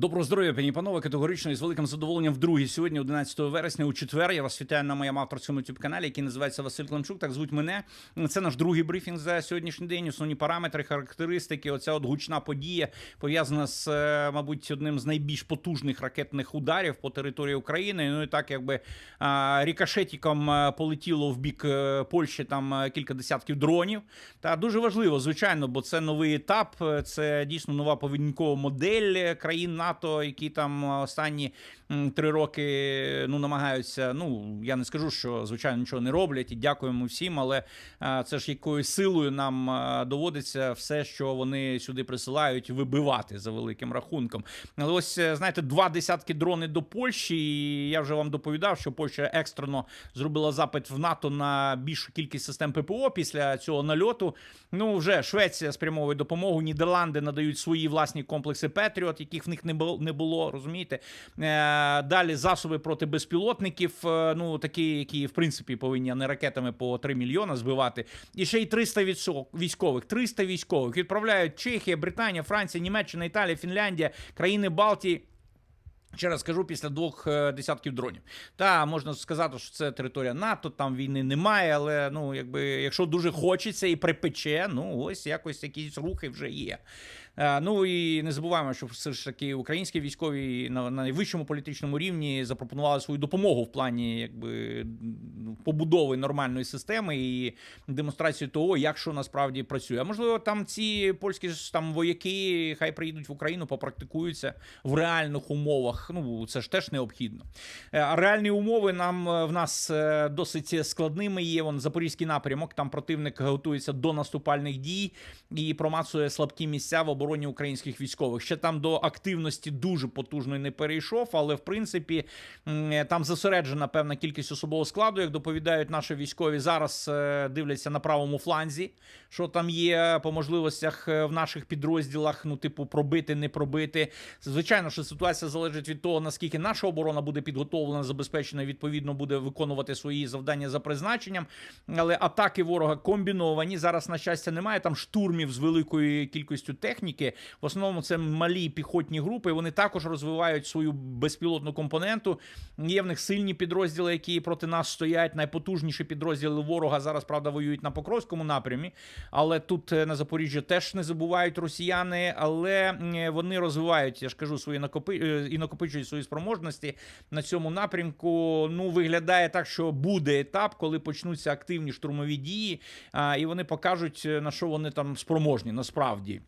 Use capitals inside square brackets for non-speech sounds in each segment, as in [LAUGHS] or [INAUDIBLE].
Доброго здоров'я, пані панове, категорично і з великим задоволенням вдруге сьогодні, 11 вересня, у четвер. Я вас вітаю на моєму авторському youtube каналі, який називається Василь Климчук. Так звуть мене. Це наш другий брифінг за сьогоднішній день. Основні параметри, характеристики. Оця от гучна подія пов'язана з, е, мабуть, одним з найбільш потужних ракетних ударів по території України. Ну і так, якби а, рікошетіком е, полетіло в бік е, Польщі там е, кілька десятків дронів. Та дуже важливо, звичайно, бо це новий етап. е, Це дійсно нова поведінкова модель е, країн НАТО, які там останні три роки ну намагаються. Ну я не скажу, що звичайно нічого не роблять, і дякуємо всім. Але це ж якою силою нам доводиться все, що вони сюди присилають, вибивати за великим рахунком. Але ось е, знаєте, два десятки дрони до Польщі. І я вже вам доповідав, що Польща екстрено зробила запит в НАТО на більшу кількість систем ППО після цього нальоту. Ну вже Швеція спрямовує допомогу. Нідерланди надають свої власні комплекси Петріот, яких в них не не було розумієте. Е, далі засоби проти безпілотників, е, ну такі, які в принципі повинні не ракетами по 3 мільйона збивати. І ще й 300 військових. 300 військових відправляють Чехія, Британія, Франція, Німеччина, Італія, Фінляндія, країни Балтії. Ще раз кажу, після двох е, десятків дронів. Та можна сказати, що це територія НАТО, там війни немає, але ну, якби, якщо дуже хочеться і припече, ну ось якось якісь рухи вже є. Е, Ну і не забуваємо, що все ж таки українські військові на, на найвищому політичному рівні запропонували свою допомогу в плані якби побудови нормальної системи і демонстрацію того, як що насправді працює. А можливо, там ці польські там вояки хай приїдуть в Україну, попрактикуються в реальних умовах. Ну це ж теж необхідно. Е, реальні умови нам е, в нас досить складними є. Вон запорізький напрямок. Там противник готується до наступальних дій і промацує слабкі місця в обороні українських військових. Ще там до активності дуже потужної не перейшов, але в принципі там зосереджена певна кількість особового складу. Як доповідають наші військові, зараз е, дивляться на правому фланзі, що там є по можливостях е, в наших підрозділах. Ну, типу, пробити, не пробити. Звичайно, що ситуація залежить від того, наскільки наша оборона буде підготовлена, забезпечена, відповідно буде виконувати свої завдання за призначенням. Але атаки ворога комбіновані. Зараз, на щастя, немає там штурмів з великою кількістю техніки. В основному це малі піхотні групи. Вони також розвивають свою безпілотну компоненту. Є в них сильні підрозділи, які проти нас стоять. Найпотужніші підрозділи ворога зараз, правда, воюють на Покровському напрямі. Але тут е, на Запоріжжі теж не забувають росіяни, але вони розвивають, я ж кажу, свої накопи... е, і накопичують свої спроможності на цьому напрямку. Ну, виглядає так, що буде етап, коли почнуться активні штурмові дії, і вони покажуть, е, на що вони там спроможні насправді.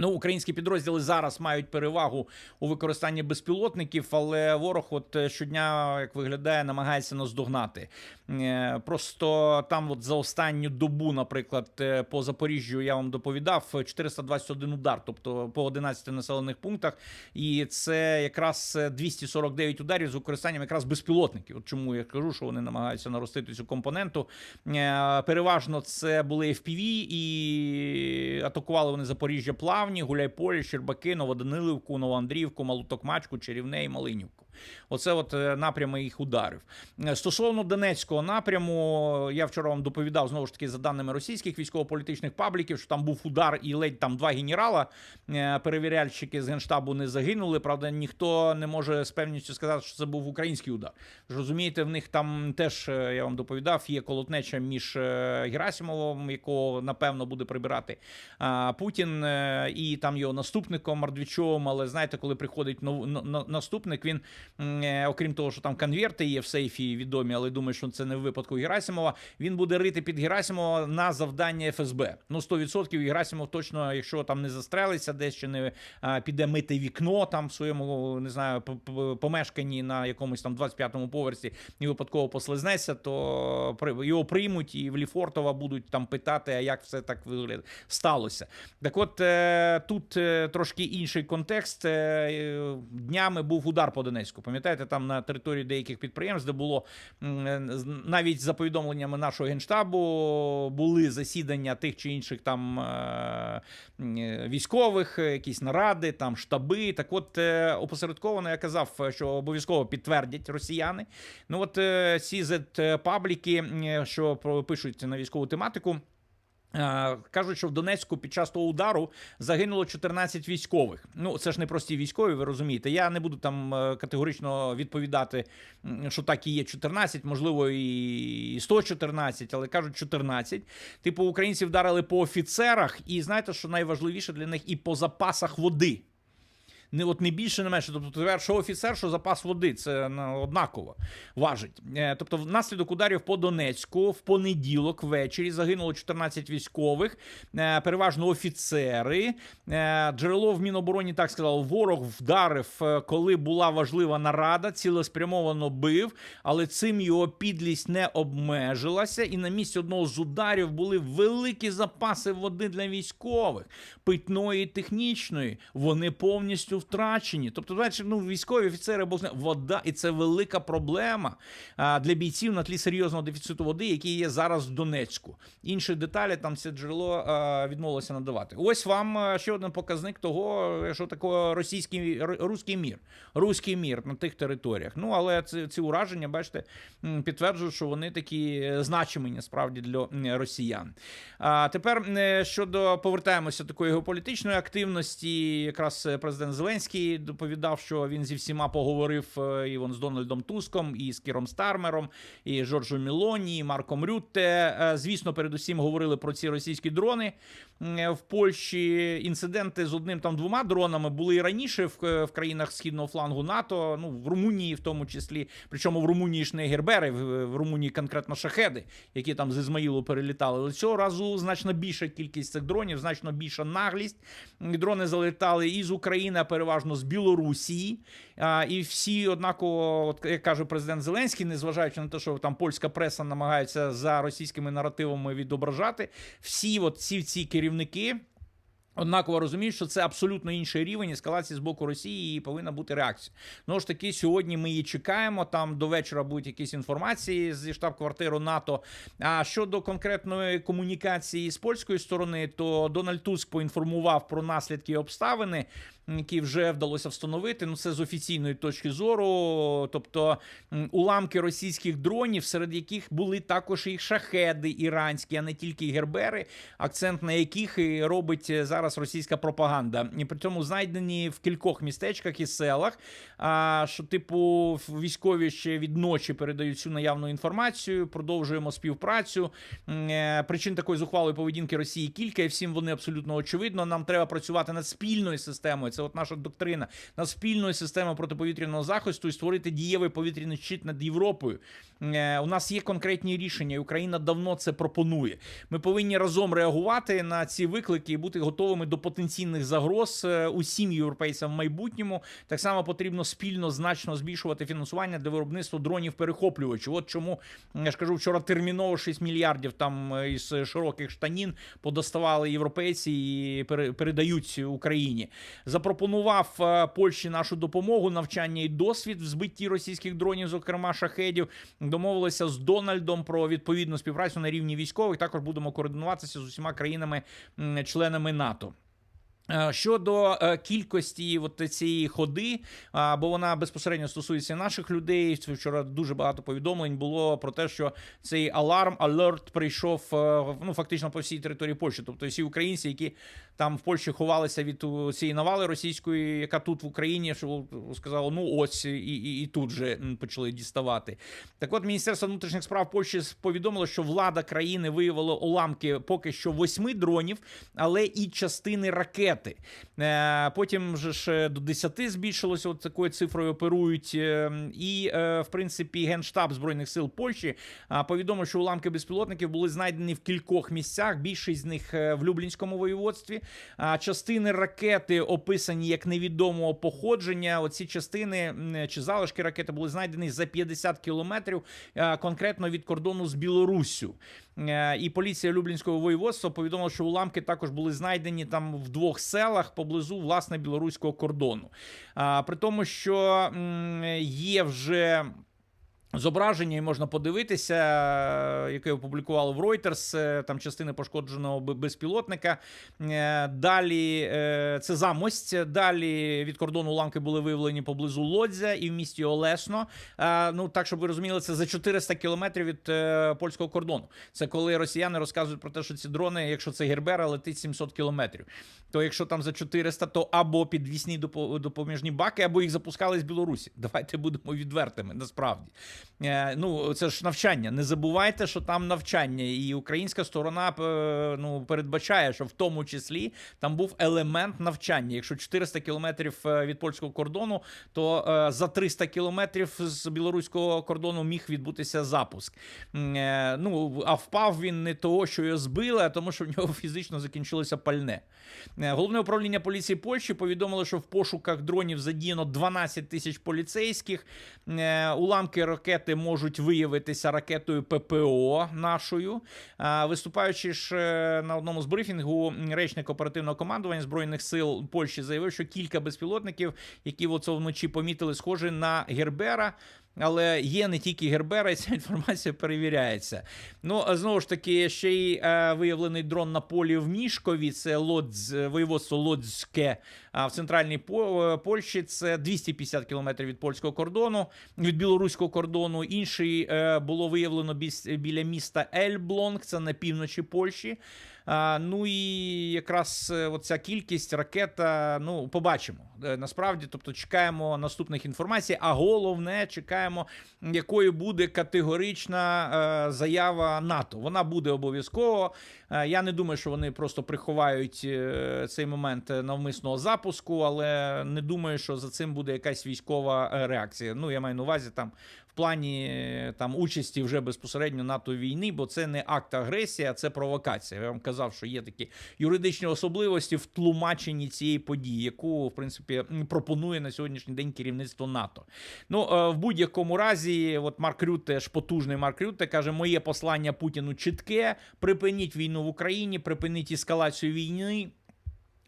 Ну, українські підрозділи зараз мають перевагу у використанні безпілотників, але ворог, от е, щодня, як виглядає, намагається наздогнати. Е, Просто там, от за останню добу, наприклад, е, по Запоріжжю я вам доповідав 421 удар, тобто по 11 населених пунктах. І це якраз е, 249 ударів з використанням якраз безпілотників. От чому я кажу, що вони намагаються наростити цю компоненту. Переважно це були FPV, і атакували вони Запоріжжя Плавні, Гуляйполі, Щербаки, Новоданилівку, Новоандрівку, Малутокмачку, Чарівне і Малинівку. Оце от е, напрями їх ударів. Е, Стосовно Донецького напряму, я вчора вам доповідав знову ж таки за даними російських військово-політичних пабліків, що там був удар і ледь там два генерала. е, Перевіряльщики з генштабу не загинули. Правда, ніхто не може з певністю сказати, що це був український удар. Розумієте, в них там теж я вам доповідав, є колотнеча між Герасимовим, якого напевно буде прибирати Путін, і там його наступником Мордвічовим. Але знаєте, коли приходить наступник, він окрім того, що там конверти є в сейфі відомі, але думаю, що це не в випадку Герасимова. Він буде рити під Герасимова на завдання ФСБ. Ну 100% Герасимов точно, якщо там не застрелиться, десь чи не піде мити вікно там в своєму не знаю помешканні на якомусь там 25-му поверсі і випадково послизнеться, то його приймуть і в Ліфортова будуть там питати, а як все так виглядає сталося. Так от е, тут е, трошки інший контекст. Е, е, Днями був удар по Донецьку. Пам'ятаєте, там на території деяких підприємств, де було е, навіть за повідомленнями нашого генштабу, були засідання тих чи інших там е, е, військових, якісь наради, там штаби. Так от опосередковано я казав, що обов'язково підтвердять росіяни. Ну от ці Z-пабліки, е, що пишуть на військову тематику. Е, Кажуть, що в Донецьку під час того удару загинуло 14 військових. Ну це ж не прості військові, ви розумієте. Я не буду там е, категорично відповідати, що так і є 14, можливо, і 114, але кажуть 14. Типу, українці вдарили по офіцерах, і знаєте, що найважливіше для них і по запасах води. Не от не більше, не менше. Тобто, тепер що офіцер, що запас води, це ну, однаково важить. Е, Тобто, внаслідок ударів по Донецьку в понеділок ввечері загинуло 14 військових, е, переважно офіцери. Е, Джерело в Мінобороні так сказало: ворог вдарив, коли була важлива нарада, цілеспрямовано бив, але цим його підлість не обмежилася. І на місці одного з ударів були великі запаси води для військових, питної і технічної. Вони повністю втрачені. Тобто, знаєте, ну військові офіцери бо вода, і це велика проблема для бійців на тлі серйозного дефіциту води, який є зараз в Донецьку. Інші деталі там це джерело відмовилося надавати. Ось вам ще один показник того, що таке російський руський мір, руський мір на тих територіях. Ну але ці, ці ураження, бачите, підтверджують, що вони такі значимі насправді для росіян. А тепер е, щодо повертаємося до такої геополітичної активності, якраз е, президент Зеленський доповідав, що він зі всіма поговорив е, і вон з Дональдом Туском, і з Кіром Стармером, і Жорджо Мілоні, і Марком Рютте. Е, Звісно, передусім говорили про ці російські дрони в Польщі. Інциденти з одним там двома дронами були і раніше в, е, країнах східного флангу НАТО, ну в Румунії, в тому числі. Причому в Румунії ж не гербери, в, Румунії конкретно шахеди, які там з Ізмаїлу перелітали. Але цього разу значно більша кількість цих дронів, значно більша наглість. Дрони залетали і з України, переважно з Білорусії. А, і всі однаково, от як каже президент Зеленський, незважаючи на те, що там польська преса намагається за російськими наративами відображати, всі от ці, ці керівники. Однаково розуміють, що це абсолютно інший рівень ескалації з боку Росії і повинна бути реакція. Ну ж таки, сьогодні ми її чекаємо. Там до вечора будуть якісь інформації зі штаб-квартиру НАТО. А щодо конкретної комунікації з польської сторони, то Дональд Туск поінформував про наслідки і обставини, які вже вдалося встановити. Ну це з офіційної точки зору, тобто уламки російських дронів, серед яких були також і шахеди іранські, а не тільки гербери, акцент на яких і робить е, зараз російська пропаганда. І при цьому знайдені в кількох містечках і селах. А що, типу, військові ще від ночі передають цю наявну інформацію. Продовжуємо співпрацю. Е, Причин такої зухвалої поведінки Росії кілька, і всім вони абсолютно очевидно. Нам треба працювати над спільною системою. Це от наша доктрина над спільною системою протиповітряного захисту і створити дієвий повітряний щит над Європою. Е, У нас є конкретні рішення, і Україна давно це пропонує. Ми повинні разом реагувати на ці виклики і бути готовими до потенційних загроз е, усім європейцям в майбутньому. Так само потрібно спільно значно збільшувати фінансування для виробництва дронів перехоплювачів. От чому я ж кажу, вчора терміново 6 мільярдів там е, із широких штанін подоставали європейці і пере- передають Україні. Запропонував е, Польщі нашу допомогу, навчання і досвід в збитті російських дронів, зокрема шахедів. Домовилися з Дональдом про відповідну співпрацю на рівні військових. Також будемо координуватися з усіма країнами-членами НАТО. Е, Щодо е, кількості от цієї ходи, бо вона безпосередньо стосується наших людей. Вчора дуже багато повідомлень було про те, що цей аларм, алерт прийшов ну фактично по всій території Польщі. Тобто всі українці, які там в Польщі ховалися від цієї навали російської, яка тут в Україні, що сказало, ну ось і, і, і тут же почали діставати. Так от Міністерство внутрішніх справ Польщі повідомило, що влада країни виявила уламки поки що восьми дронів, але і частини ракети. Е, Потім же ж до 10 збільшилося, от такою цифрою оперують. Е, І, е, в принципі, Генштаб Збройних сил Польщі повідомив, що уламки безпілотників були знайдені в кількох місцях. Більшість з них в Люблінському воєводстві. Частини ракети описані як невідомого походження. Оці частини чи залишки ракети були знайдені за 50 кілометрів конкретно від кордону з Білоруссю. Е, І поліція Люблінського воєводства повідомила, що уламки також були знайдені там в двох селах поблизу власне білоруського кордону. А, При тому, що є вже. Зображення і можна подивитися, яке опублікували в Reuters, е, там частини пошкодженого безпілотника. Е, Далі е, це замость. Далі від кордону уламки були виявлені поблизу Лодзя і в місті Олесно. Ну так, щоб ви розуміли, це за 400 кілометрів від польського кордону. Це коли росіяни розказують про те, що ці дрони, якщо це Гербера, летить 700 кілометрів. То якщо там за 400, то або підвісні допоміжні баки, або їх запускали з Білорусі. Давайте будемо відвертими, насправді. Е, ну, це ж навчання. Не забувайте, що там навчання, і українська сторона е, ну, передбачає, що в тому числі там був елемент навчання. Якщо 400 кілометрів е, від польського кордону, то за 300 кілометрів з білоруського кордону міг відбутися запуск. Ну, а впав він не того, що його збили, а тому, що в нього [LAUGHS] фізично закінчилося пальне. Головне управління поліції Польщі повідомило, що в пошуках дронів задіяно 12 тисяч поліцейських. Уламки ракети можуть виявитися ракетою ППО нашою. Виступаючи ж е, на одному з брифінгу, речник оперативного командування збройних сил Польщі заявив, що кілька безпілотників, які оце вночі помітили, схожі на Гербера. Але є не тільки Гербера, і [LAUGHS] ця інформація перевіряється. Ну, знову ж таки, ще й е, виявлений дрон на полі в Мішкові, це Лодз, воєводство Лодзьке а в центральній е, Польщі. Це 250 кілометрів від польського кордону, від білоруського кордону. Інший е, було виявлено біс- біля міста Ельблонг, це на півночі Польщі. Ну і якраз е, оця кількість ракета, ну побачимо. Е, Насправді, тобто чекаємо наступних інформацій, а головне, чекаємо, якою буде категорична е, заява НАТО. Вона буде обов'язково. Я не думаю, що вони просто приховають цей момент навмисного запуску, але не думаю, що за цим буде якась військова реакція. Ну, я маю на увазі там плані е, там участі вже безпосередньо НАТО війни, бо це не акт агресії, а це провокація. Я вам казав, що є такі юридичні особливості в тлумаченні цієї події, яку в принципі пропонує на сьогоднішній день керівництво НАТО. Ну е, в будь-якому разі, от Марк Рютте ж потужний Марк Рютте каже: моє послання Путіну чітке: припиніть війну в Україні, припиніть ескалацію війни.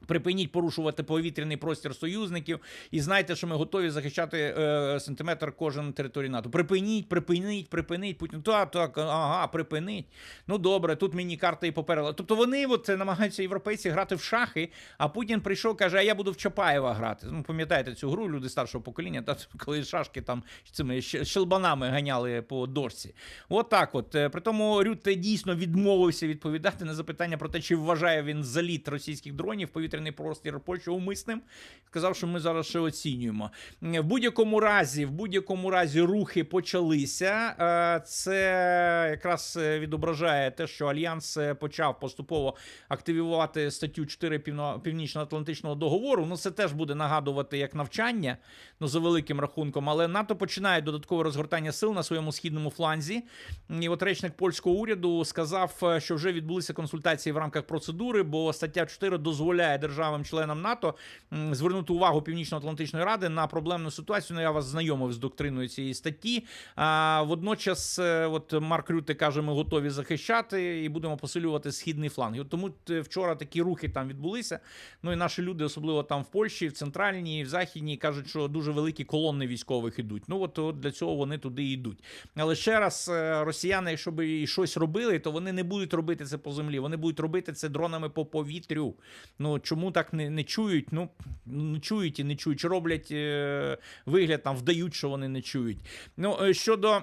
Припиніть порушувати повітряний простір союзників і знайте, що ми готові захищати е, сантиметр кожен території НАТО. Припиніть, припиніть, припиніть. Путін так, так, ага, припиніть. Ну добре, тут мені карта і попередила. Тобто вони от е, намагаються європейці грати в шахи. А Путін прийшов, каже: А я буду в Чапаєва грати. Ну пам'ятаєте цю гру, люди старшого покоління, та [LAUGHS] коли шашки там цими щелбанами ганяли по дошці. От так от. Е, При тому Рютте дійсно відмовився відповідати на запитання про те, чи вважає він заліт російських дронів повітряний простір Польщі умисним. Сказав, що ми зараз ще оцінюємо. В будь-якому разі, в будь-якому разі, рухи почалися. Е, Це якраз е, відображає те, що альянс е, почав поступово активувати статтю 4 Північно-Атлантичного договору. Ну, це теж буде нагадувати як навчання, ну за великим рахунком. Але НАТО починає додаткове розгортання сил на своєму східному фланзі. І от речник польського уряду сказав, що вже відбулися консультації в рамках процедури, бо стаття 4 дозволяє державам-членам НАТО звернути увагу Північно-Атлантичної ради на проблемну ситуацію. Ну, я вас знайомив з доктриною цієї статті. А водночас, е, от Марк Рюте каже, ми готові захищати і будемо посилювати східний фланг. І от тому е, вчора такі рухи там відбулися. Ну і наші люди, особливо там в Польщі, в центральній, в західній, кажуть, що дуже великі колони військових ідуть. Ну от, от для цього вони туди йдуть. Але ще раз, е, росіяни, якщо б і щось робили, то вони не будуть робити це по землі. Вони будуть робити це дронами по повітрю. Ну чому так не, не чують? Ну не чують і не чують. Роблять е, вигляд там, вдають, що вони не чують. Ну е, щодо.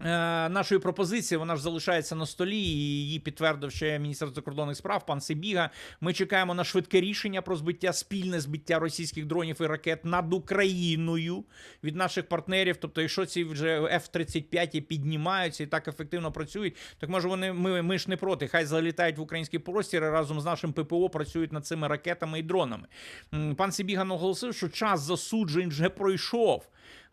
Е, Нашої пропозиції вона ж залишається на столі, і її підтвердив ще міністр закордонних справ пан Сибіга. Ми чекаємо на швидке рішення про збиття спільне збиття російських дронів і ракет над Україною від наших партнерів. Тобто, якщо ці вже F-35 піднімаються і так ефективно працюють, так може вони ми, ми ж не проти. Хай залітають в український простір і разом з нашим ППО працюють над цими ракетами і дронами. Пан Сибіга наголосив, що час засуджень вже пройшов.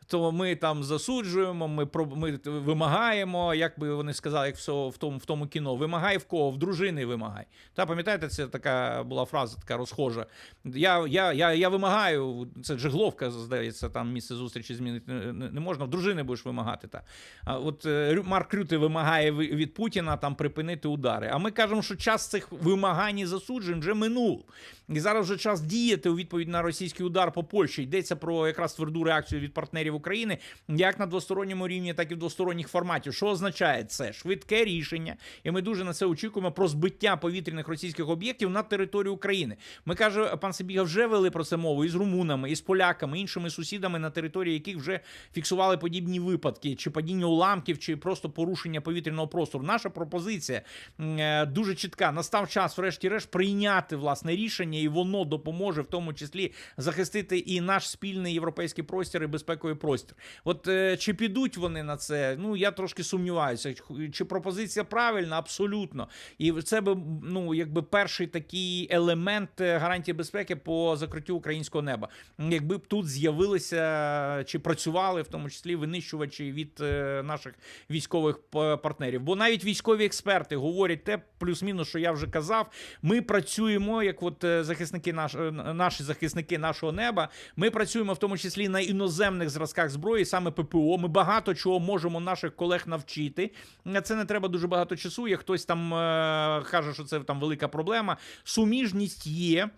То ми там засуджуємо, ми про ми вимагаємо, як би вони сказали, як все в тому в тому кіно. Вимагай в кого? В дружини вимагай. Та пам'ятаєте, це така була фраза, така розхожа. Я я, я, я вимагаю, це Жигловка, здається, там місце зустрічі змінити не, можна. В дружини будеш вимагати. Та. А от е, Марк Рюте вимагає від Путіна там припинити удари. А ми кажемо, що час цих вимагань і засуджень вже минув. І зараз вже час діяти у відповідь на російський удар по Польщі. Йдеться про якраз тверду реакцію від партнерів України, як на двосторонньому рівні, так і в двосторонніх форматів. Що означає це? Швидке рішення, і ми дуже на це очікуємо про збиття повітряних російських об'єктів на територію України. Ми каже, пан Сибіга вже вели про це мову із румунами, із поляками, іншими сусідами, на території яких вже фіксували подібні випадки, чи падіння уламків, чи просто порушення повітряного простору. Наша пропозиція е, дуже чітка. Настав час, врешті-решт, прийняти власне рішення, і воно допоможе в тому числі захистити і наш спільний європейський простір і безпековий простір. От е, чи підуть вони на це? Ну я трошки сумніваюся. Чи пропозиція правильна? Абсолютно. І це би ну якби перший такий елемент е, гарантії безпеки по закриттю українського неба. Якби б тут з'явилися чи працювали в тому числі винищувачі від е, наших військових партнерів. Бо навіть військові експерти говорять те, плюс-мінус, що я вже казав. Ми працюємо, як от е, захисники наш, е, наші захисники нашого неба. Ми працюємо в тому числі на іноземних зразках зброї, саме ППО. Ми багато чого можемо наших колег навчити. Це не треба дуже багато часу. Як хтось там е, каже, що це там велика проблема. Суміжність є.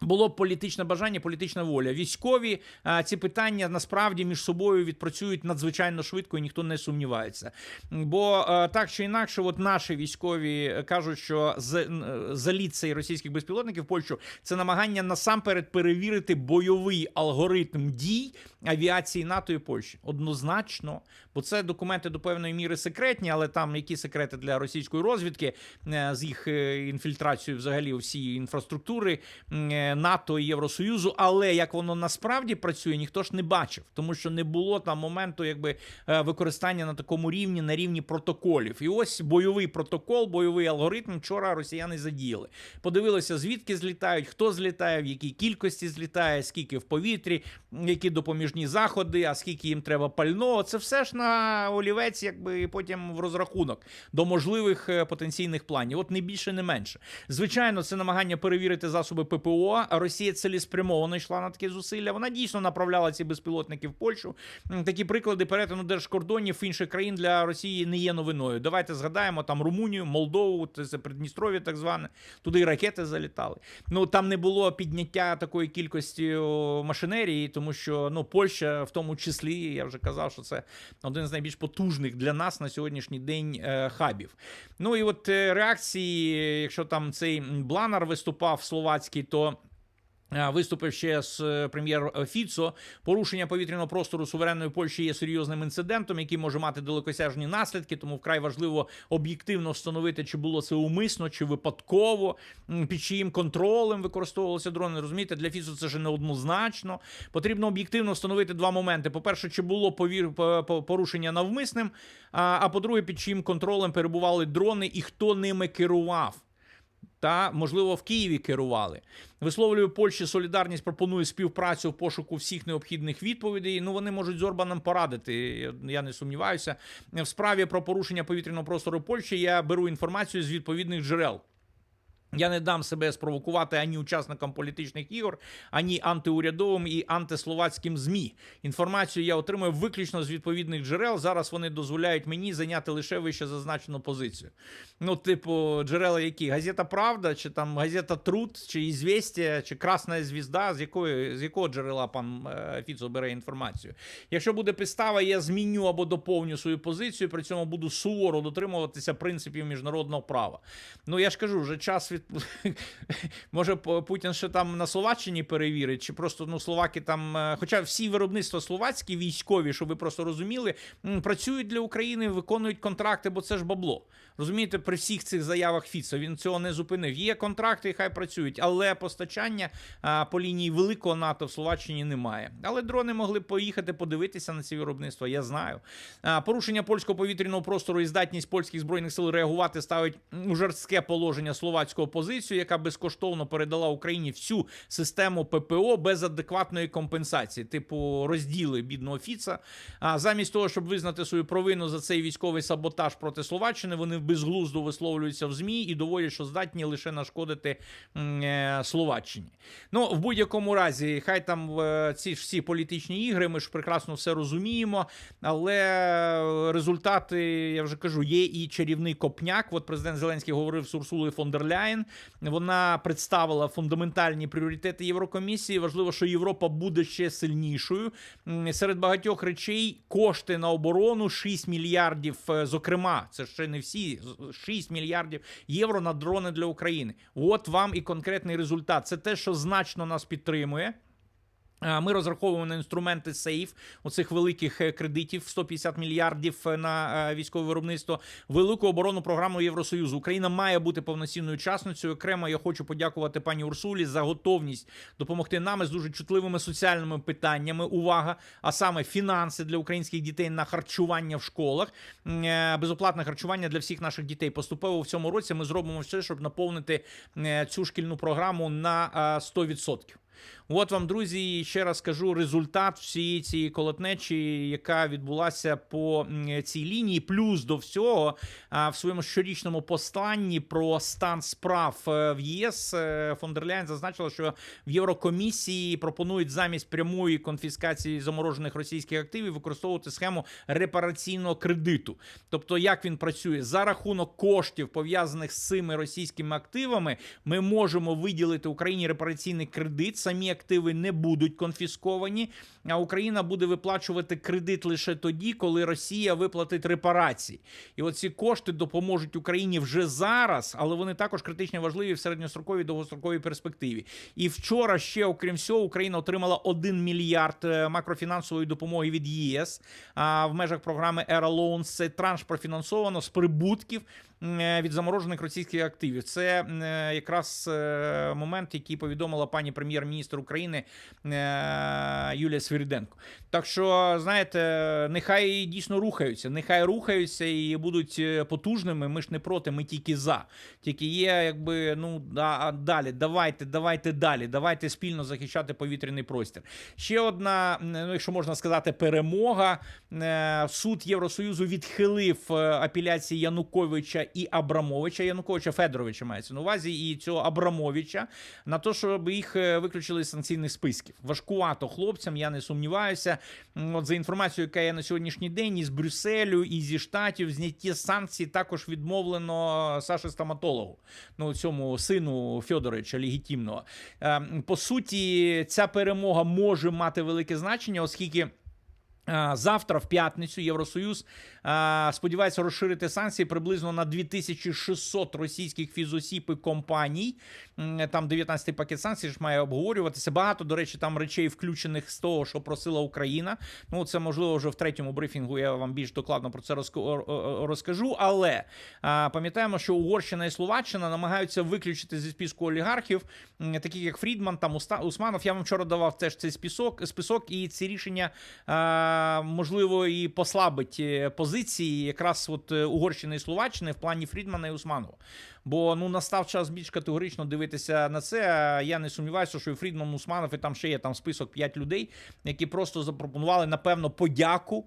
Було політичне бажання, політична воля. Військові а, ці питання насправді між собою відпрацюють надзвичайно швидко, і ніхто не сумнівається. Бо а, так чи інакше, от наші військові кажуть, що з н- заліт цей російських безпілотників в Польщу це намагання насамперед перевірити бойовий алгоритм дій авіації НАТО і Польщі. Однозначно, бо це документи до певної міри секретні, але там які секрети для російської розвідки е, з їх е, інфільтрацією взагалі у всі інфраструктури е, НАТО і Євросоюзу. Але як воно насправді працює, ніхто ж не бачив, тому що не було там моменту, якби е, використання на такому рівні, на рівні протоколів. І ось бойовий протокол, бойовий алгоритм вчора росіяни задіяли. Подивилися, звідки злітають, хто злітає, в якій кількості злітає, скільки в повітрі, які допоміжні заходи, а скільки їм треба пального. Це все ж на олівець, якби потім в розрахунок до можливих е, потенційних планів. От не більше, не менше. Звичайно, це намагання перевірити засоби ППО. Росія цілеспрямовано йшла на такі зусилля. Вона дійсно направляла ці безпілотники в Польщу. Такі приклади перетину держкордонів інших країн для Росії не є новиною. Давайте згадаємо там Румунію, Молдову, це Придністров'я, так зване. Туди і ракети залітали. Ну там не було підняття такої кількості машинерії, тому що ну Польща, в тому числі, я вже казав, що це один з найбільш потужних для нас на сьогоднішній день е, хабів. Ну і от е, реакції, якщо там цей Бланар виступав словацький, то. Виступив ще з е, прем'єр Фіцо. Порушення повітряного простору суверенної Польщі є серйозним інцидентом, який може мати далекосяжні наслідки. Тому вкрай важливо об'єктивно встановити, чи було це умисно, чи випадково, під чиїм контролем використовувалися дрони. Розумієте, для Фіцо це ж неоднозначно. Потрібно об'єктивно встановити два моменти: по-перше, чи було повір... по- по- порушення навмисним, а по-друге, під чиїм контролем перебували дрони і хто ними керував та можливо в Києві керували. Висловлюю Польщі солідарність, пропоную співпрацю в пошуку всіх необхідних відповідей. Ну вони можуть з Орбаном порадити. Я не сумніваюся. В справі про порушення повітряного простору Польщі я беру інформацію з відповідних джерел. Я не дам себе спровокувати ані учасникам політичних ігор, ані антиурядовим і антисловацьким змі. Інформацію я отримую виключно з відповідних джерел. Зараз вони дозволяють мені зайняти лише вище зазначену позицію. Ну, типу, джерела які? Газета Правда, чи там газета Труд, чи Ізвістія, чи Красна Звізда, з якої з якого джерела пан е, Фіцо бере інформацію. Якщо буде підстава, я зміню або доповню свою позицію. При цьому буду суворо дотримуватися принципів міжнародного права. Ну я ж кажу, вже час від [LAUGHS] може Путін ще там на Словаччині перевірить, чи просто ну словаки там. е, Хоча всі виробництва словацькі військові, щоб ви просто розуміли, працюють для України, виконують контракти, бо це ж бабло. Розумієте, при всіх цих заявах Фіца він цього не зупинив. Є контракти, хай працюють, але постачання по лінії великого НАТО в Словаччині немає. Але дрони могли поїхати подивитися на ці виробництва. Я знаю. Порушення польського повітряного простору і здатність польських збройних сил реагувати ставить у жорстке положення словацького позицію, яка безкоштовно передала Україні всю систему ППО без адекватної компенсації, типу розділи бідного Фіца. А замість того, щоб визнати свою провину за цей військовий саботаж проти Словаччини, вони безглуздо висловлюються в ЗМІ і доводять, що здатні лише нашкодити е, Словаччині. Ну, в будь-якому разі, хай там е, ці ж всі політичні ігри, ми ж прекрасно все розуміємо, але результати, я вже кажу, є і чарівний копняк. От президент Зеленський говорив з Урсулою фон дер Ляєн. Лайн. Вона представила фундаментальні пріоритети Єврокомісії. Важливо, що Європа буде ще сильнішою. Серед багатьох речей кошти на оборону 6 мільярдів. е, Зокрема, це ще не всі з- 6 мільярдів євро на дрони для України. От вам і конкретний результат. Це те, що значно нас підтримує. Ми розраховуємо на інструменти сейф оцих великих е, кредитів 150 мільярдів е, на е, військове виробництво, велику оборонну програму Євросоюзу. Україна має бути повноцінною учасницею. Окремо я хочу подякувати пані Урсулі за готовність допомогти нам з дуже чутливими соціальними питаннями. Увага! А саме фінанси для українських дітей на харчування в школах, безоплатне харчування для всіх наших дітей. Поступово в цьому році ми зробимо все, щоб наповнити цю шкільну програму на е, 100%. От вам, друзі, ще раз скажу результат всієї цієї колотнечі, яка відбулася по цій лінії. Плюс до всього в своєму щорічному посланні про стан справ е, в ЄС е, фон дер Ляйн зазначила, що в Єврокомісії пропонують замість прямої конфіскації заморожених російських активів використовувати схему репараційного кредиту. Тобто, як він працює за рахунок коштів пов'язаних з цими російськими активами, ми можемо виділити Україні репараційний кредит. Самі активи не будуть конфісковані. А Україна буде виплачувати кредит лише тоді, коли Росія виплатить репарації. І оці кошти допоможуть Україні вже зараз, але вони також критично важливі в середньостроковій довгостроковій перспективі. І вчора ще, окрім всього, Україна отримала 1 мільярд е, макрофінансової допомоги від ЄС а в межах програми Air Loans. Це транш профінансовано з прибутків від заморожених російських активів. Це е, якраз е, момент, який повідомила пані прем'єр-міністр України е, Юлія Свириденко. Так що, знаєте, нехай дійсно рухаються, нехай рухаються і будуть е, потужними. Ми ж не проти, ми тільки за. Тільки є, якби ну да, далі. Давайте, давайте далі. Давайте спільно захищати повітряний простір. Ще одна, ну якщо можна сказати, перемога. Е, Суд Євросоюзу відхилив е, апеляції Януковича і Абрамовича. Януковича Федоровича мається на увазі, і цього Абрамовича на те, щоб їх е, виключили з санкційних списків. Важкувато хлопцям, я не сумніваюся. От за інформацією, яка є на сьогоднішній день, із Брюсселю, і зі штатів зняті санкції також відмовлено Саші стоматологу, ну цьому сину Федоровича легітимного. Е, По суті, ця перемога може мати велике значення, оскільки. А, Завтра, в п'ятницю, Євросоюз сподівається розширити санкції приблизно на 2600 російських фізосіб і компаній. Там 19-й пакет санкцій ж має обговорюватися. Багато, до речі, там речей включених з того, що просила Україна. Ну, це можливо вже в третьому брифінгу. Я вам більш докладно про це розкажу. Але пам'ятаємо, що Угорщина і Словаччина намагаються виключити зі списку олігархів, таких як Фрідман, там Усманов. Я вам вчора давав теж цей список, список і ці рішення. Можливо, і послабить е, позиції якраз от е, Угорщини і Словаччини в плані Фрідмана і Усманова. Бо ну настав час більш категорично дивитися на це. Я не сумніваюся, що і Фрідман, Усманов, і там ще є там список 5 людей, які просто запропонували напевно подяку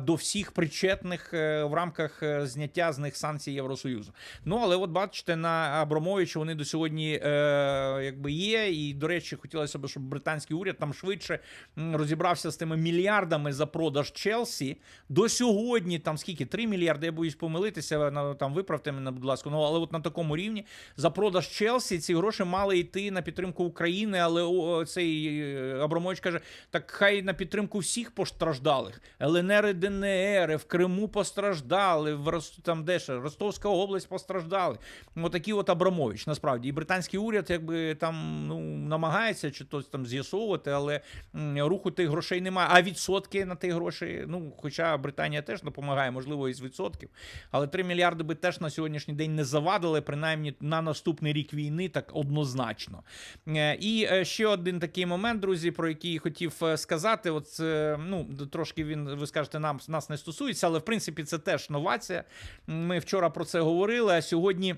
до всіх причетних е, в рамках е, зняття з них санкцій Євросоюзу. Ну але от бачите, на Абрамовича вони до сьогодні е, якби є. І до речі, хотілося б, щоб британський уряд там швидше розібрався з тими мільярдами за продаж Челсі. До сьогодні там скільки 3 мільярди. Я боюсь помилитися. Там виправте мене, будь ласка. Ну але от на такому рівні за продаж Челсі ці гроші мали йти на підтримку України. Але цей е, Абрамович каже: так хай на підтримку всіх постраждалих. ЛНР і ДНР, в Криму постраждали, в Рос- там де ще Ростовська область постраждали. Отакий от Абрамович, насправді. І британський уряд, якби там ну намагається чи то там з'ясовувати, але руху тих грошей немає. А відсотки на ті гроші, ну хоча Британія теж допомагає, можливо, із відсотків. Але 3 мільярди би теж на сьогоднішній день не завадили, принаймні на наступний рік війни, так однозначно. Е, І е, ще один такий момент, друзі, про який хотів е, сказати. От ну трошки він, ви скажете, нам нас не стосується, але в принципі це теж новація. Ми вчора про це говорили. А сьогодні.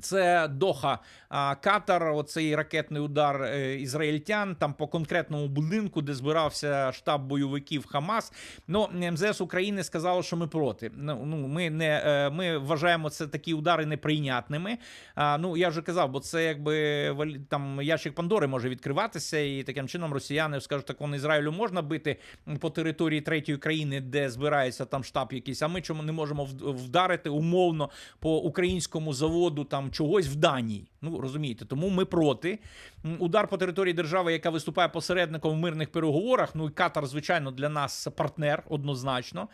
Це Доха Катар, оцей ракетний удар е, ізраїльтян там по конкретному будинку, де збирався штаб бойовиків Хамас. Ну МЗС України сказало, що ми проти. Ну ну ми не е, ми вважаємо це такі удари неприйнятними. Ну я вже казав, бо це якби там ящик Пандори може відкриватися, і таким чином росіяни скажуть, так вон Ізраїлю можна бити по території третьої країни, де збирається там штаб якийсь. А ми чому не можемо вд- вдарити умовно по українському заводу там там чогось в Данії. Ну розумієте, тому ми проти. Удар по території держави, яка виступає посередником в мирних переговорах. Ну і Катар, звичайно, для нас партнер однозначно.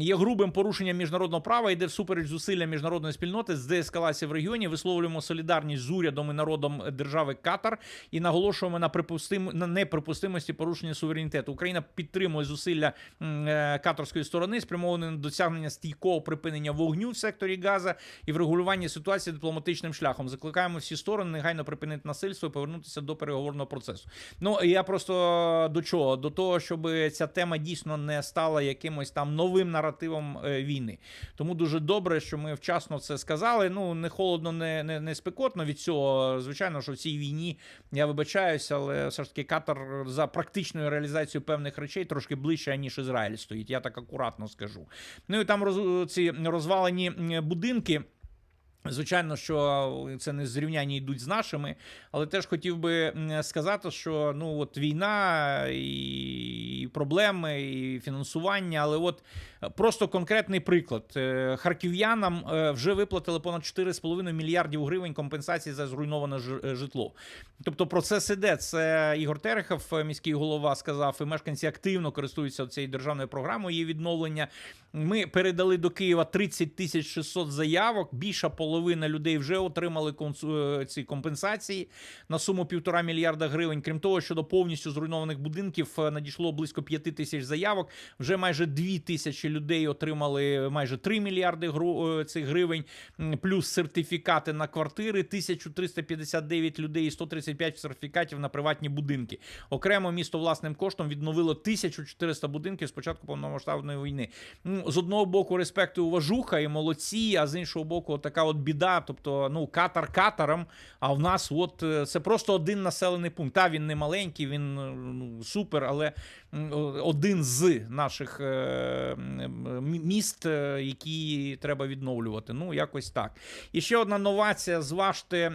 Є грубим порушенням міжнародного права, йде всупереч зусилля міжнародної спільноти з деескалації в регіоні. Висловлюємо солідарність з урядом і народом держави Катар і наголошуємо на припустим на неприпустимості порушення суверенітету. Україна підтримує зусилля е, катарської сторони, спрямовані на досягнення стійкого припинення вогню в секторі Газа і врегулювання ситуації дипломатичним шляхом. Закликаємо всі сторони негайно припинити насильство і повернутися до переговорного процесу. Ну я просто до чого? До того, щоб ця тема дійсно не стала якимось там новим наративом е, війни. Тому дуже добре, що ми вчасно це сказали. Ну не холодно, не, не, не спекотно від цього. Звичайно, що в цій війні я вибачаюся, але все ж таки Катар за практичною реалізацією певних речей трошки ближче, ніж Ізраїль стоїть. Я так акуратно скажу. Ну і там роз, ці розвалені будинки. Звичайно, що це не зрівняння йдуть з нашими, але теж хотів би сказати, що ну от війна і проблеми, і фінансування, але от просто конкретний приклад. Е, Харків'янам е, вже виплатили понад 4,5 мільярдів гривень компенсації за зруйноване е, житло. Тобто процес іде. Це Ігор Терехов, міський голова, сказав, і мешканці активно користуються цією державною програмою її відновлення. Ми передали до Києва 30 тисяч 600 заявок. Більша половина людей вже отримали ці компенсації на суму півтора мільярда гривень. Крім того, щодо повністю зруйнованих будинків надійшло близько 5 тисяч заявок. Вже майже 2 тисячі людей отримали майже 3 мільярди е, цих гривень, плюс сертифікати на квартири. 1359 людей і 135 сертифікатів на приватні будинки. Окремо місто власним коштом відновило 1400 будинків з початку повномасштабної війни. З одного боку, респект і уважуха і молодці, а з іншого боку, така от біда. Тобто, ну катар катаром. А в нас, от е, це просто один населений пункт. Та він не маленький, він е, ну, супер, але один з наших е, міст, е, які треба відновлювати. Ну, якось так. І ще одна новація. Зважте,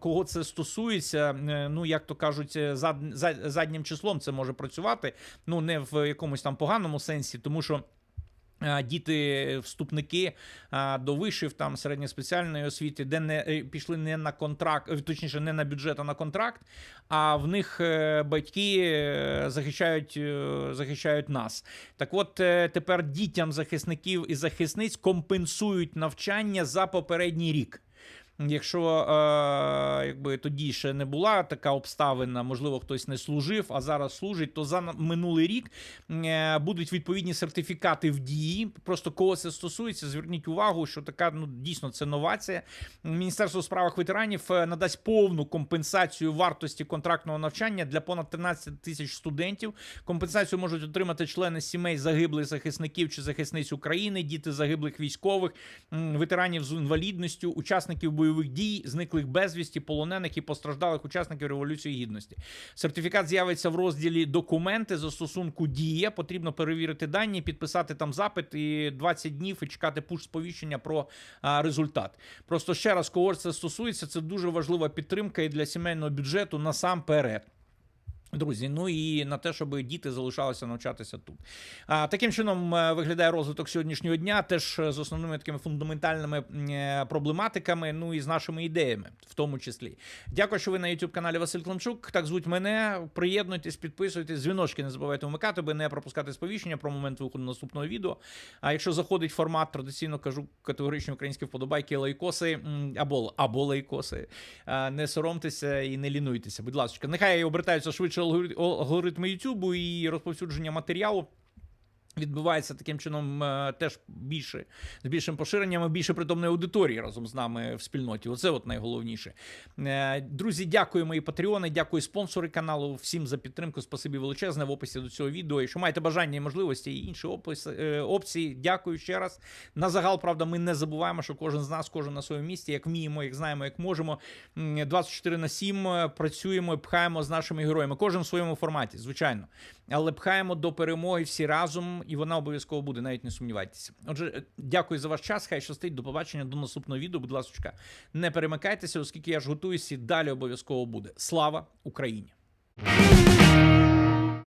кого це стосується. Е, Ну, як то кажуть, зад, заднім числом це може працювати. Ну, не в якомусь там поганому сенсі, тому що. Діти, вступники до вишів там середньоспеціальної освіти, де не е, пішли не на контракт, е, точніше, не на бюджет, а на контракт. А в них е, батьки захищають, захищають нас. Так, от тепер дітям захисників і захисниць компенсують навчання за попередній рік. Якщо е, якби тоді ще не була така обставина, можливо, хтось не служив, а зараз служить, то за минулий рік е, будуть відповідні сертифікати в дії. Просто кого це стосується, зверніть увагу, що така ну дійсно це новація. Міністерство у справах ветеранів е, надасть повну компенсацію вартості контрактного навчання для понад 13 тисяч студентів. Компенсацію можуть отримати члени сімей загиблих захисників чи захисниць України, діти загиблих військових, ветеранів з інвалідністю, учасників бойових дій, зниклих безвісті, полонених і постраждалих учасників революції гідності. Сертифікат з'явиться в розділі документи застосунку дія. Потрібно перевірити дані, підписати там запит і 20 днів і чекати пуш сповіщення про а, результат. Просто ще раз, кого це стосується, це дуже важлива підтримка і для сімейного бюджету насамперед. Друзі, ну і на те, щоб діти залишалися навчатися тут. А, таким чином е, виглядає розвиток сьогоднішнього дня, теж е, з основними такими фундаментальними е, проблематиками, ну і з нашими ідеями, в тому числі. Дякую, що ви на youtube каналі Василь Климчук. Так звуть мене. Приєднуйтесь, підписуйтесь, дзвіночки не забувайте вмикати, аби не пропускати сповіщення про момент виходу наступного відео. А якщо заходить формат, традиційно кажу категоричні українські вподобайки, лайкоси або, або лайкоси. Не соромтеся і не лінуйтеся. Будь ласка, нехай обертаються швидше алгорит- алгоритми YouTube і розповсюдження матеріалу. Відбувається таким чином е, теж більше з більшим поширенням і більше притомної аудиторії разом з нами в спільноті. Оце от найголовніше. Е, Друзі, дякую мої патреони, дякую спонсори каналу. Всім за підтримку. Спасибі величезне в описі до цього відео. Якщо маєте бажання і можливості і інші опис, е, опції, дякую ще раз. На загал, правда, ми не забуваємо, що кожен з нас, кожен на своєму місці, як вміємо, як знаємо, як можемо. 24 на 7 е, працюємо пхаємо з нашими героями. Кожен в своєму форматі, звичайно. Але пхаємо до перемоги всі разом, і вона обов'язково буде, навіть не сумнівайтеся. Отже, е, дякую за ваш час. Хай щастить. До побачення, до наступного відео. Будь ласка, не перемикайтеся, оскільки я ж готуюся, і далі обов'язково буде. Слава Україні!